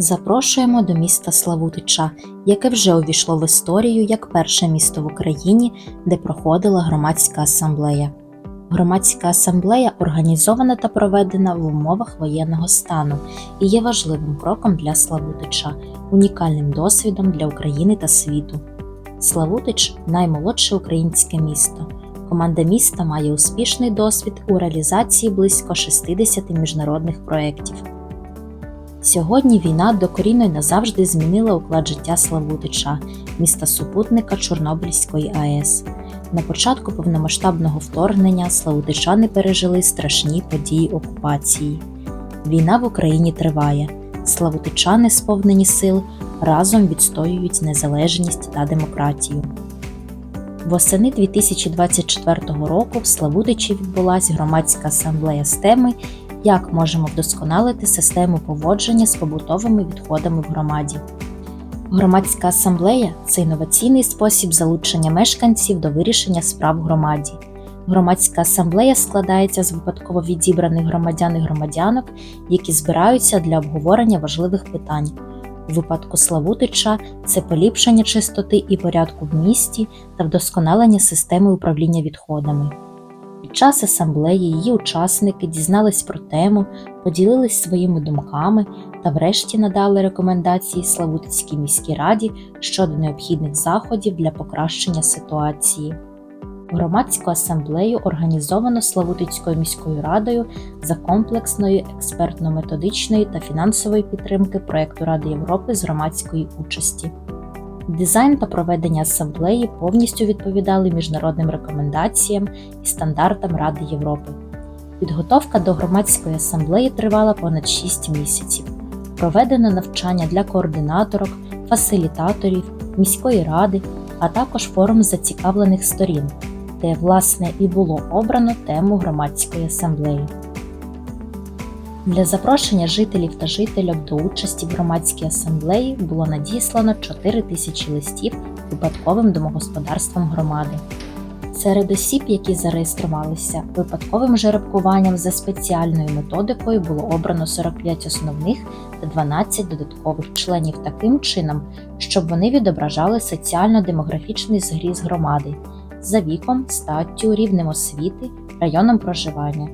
Запрошуємо до міста Славутича, яке вже увійшло в історію як перше місто в Україні, де проходила громадська асамблея. Громадська асамблея організована та проведена в умовах воєнного стану і є важливим кроком для Славутича, унікальним досвідом для України та світу. Славутич наймолодше українське місто. Команда міста має успішний досвід у реалізації близько 60 міжнародних проєктів. Сьогодні війна докорінно й назавжди змінила уклад життя Славутича, міста супутника Чорнобильської АЕС. На початку повномасштабного вторгнення славутичани пережили страшні події окупації. Війна в Україні триває. Славутичани, сповнені сил, разом відстоюють незалежність та демократію. Восени 2024 року в Славутичі відбулася громадська асамблея з теми як можемо вдосконалити систему поводження з побутовими відходами в громаді. Громадська асамблея це інноваційний спосіб залучення мешканців до вирішення справ громаді. Громадська асамблея складається з випадково відібраних громадян і громадянок, які збираються для обговорення важливих питань. У випадку Славутича це поліпшення чистоти і порядку в місті та вдосконалення системи управління відходами. Під час асамблеї її учасники дізнались про тему, поділились своїми думками та врешті надали рекомендації Славутицькій міській раді щодо необхідних заходів для покращення ситуації. Громадську асамблею організовано Славутицькою міською радою за комплексної експертно-методичної та фінансової підтримки проєкту Ради Європи з громадської участі. Дизайн та проведення асамблеї повністю відповідали міжнародним рекомендаціям і стандартам Ради Європи. Підготовка до громадської асамблеї тривала понад 6 місяців. Проведено навчання для координаторок, фасилітаторів, міської ради, а також форум зацікавлених сторін, де, власне, і було обрано тему громадської асамблеї. Для запрошення жителів та жительок до участі в громадській асамблеї було надіслано 4 тисячі листів випадковим домогосподарствам громади. Серед осіб, які зареєструвалися, випадковим жеребкуванням за спеціальною методикою було обрано 45 основних та 12 додаткових членів таким чином, щоб вони відображали соціально-демографічний згріз громади за віком, статтю, рівнем освіти, районом проживання.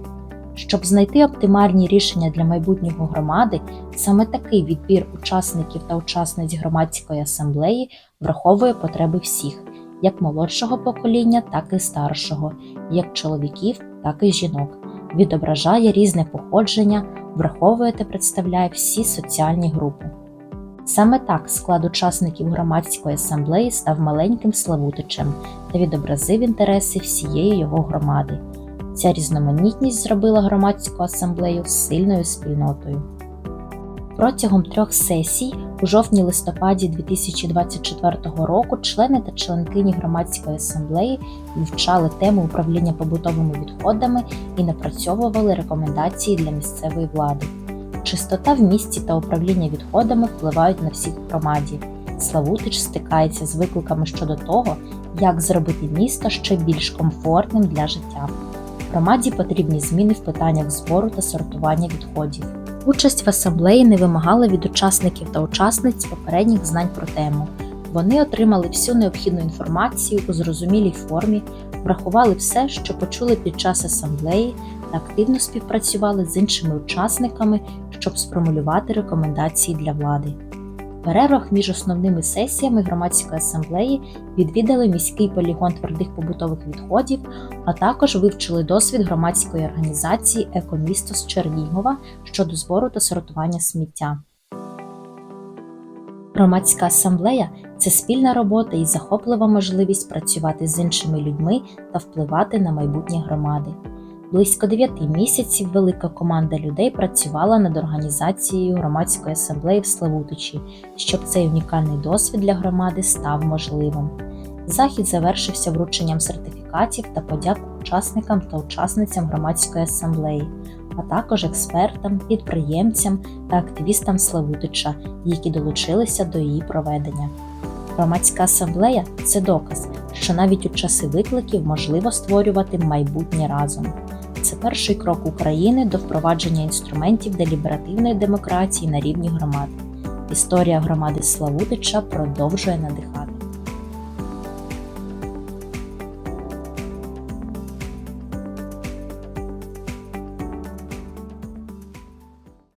Щоб знайти оптимальні рішення для майбутнього громади, саме такий відбір учасників та учасниць громадської асамблеї враховує потреби всіх, як молодшого покоління, так і старшого, як чоловіків, так і жінок, відображає різне походження, враховує та представляє всі соціальні групи. Саме так склад учасників громадської асамблеї став маленьким Славутичем та відобразив інтереси всієї його громади. Ця різноманітність зробила громадську асамблею сильною спільнотою. Протягом трьох сесій у жовтні-листопаді 2024 року члени та членкині громадської асамблеї вивчали тему управління побутовими відходами і напрацьовували рекомендації для місцевої влади. Чистота в місті та управління відходами впливають на всіх громаді. Славутич стикається з викликами щодо того, як зробити місто ще більш комфортним для життя. Громаді потрібні зміни в питаннях збору та сортування відходів. Участь в асамблеї не вимагала від учасників та учасниць попередніх знань про тему. Вони отримали всю необхідну інформацію у зрозумілій формі, врахували все, що почули під час асамблеї, та активно співпрацювали з іншими учасниками, щоб сформулювати рекомендації для влади. Перервах між основними сесіями громадської асамблеї відвідали міський полігон твердих побутових відходів, а також вивчили досвід громадської організації Екомісто з Чернігова щодо збору та сортування сміття. Громадська асамблея це спільна робота і захоплива можливість працювати з іншими людьми та впливати на майбутнє громади. Близько 9 місяців велика команда людей працювала над організацією громадської асамблеї в Славутичі, щоб цей унікальний досвід для громади став можливим. Захід завершився врученням сертифікатів та подяк учасникам та учасницям громадської асамблеї, а також експертам, підприємцям та активістам Славутича, які долучилися до її проведення. Громадська асамблея це доказ, що навіть у часи викликів можливо створювати майбутнє разом. Перший крок України до впровадження інструментів деліберативної демократії на рівні громад. Історія громади Славутича продовжує надихати.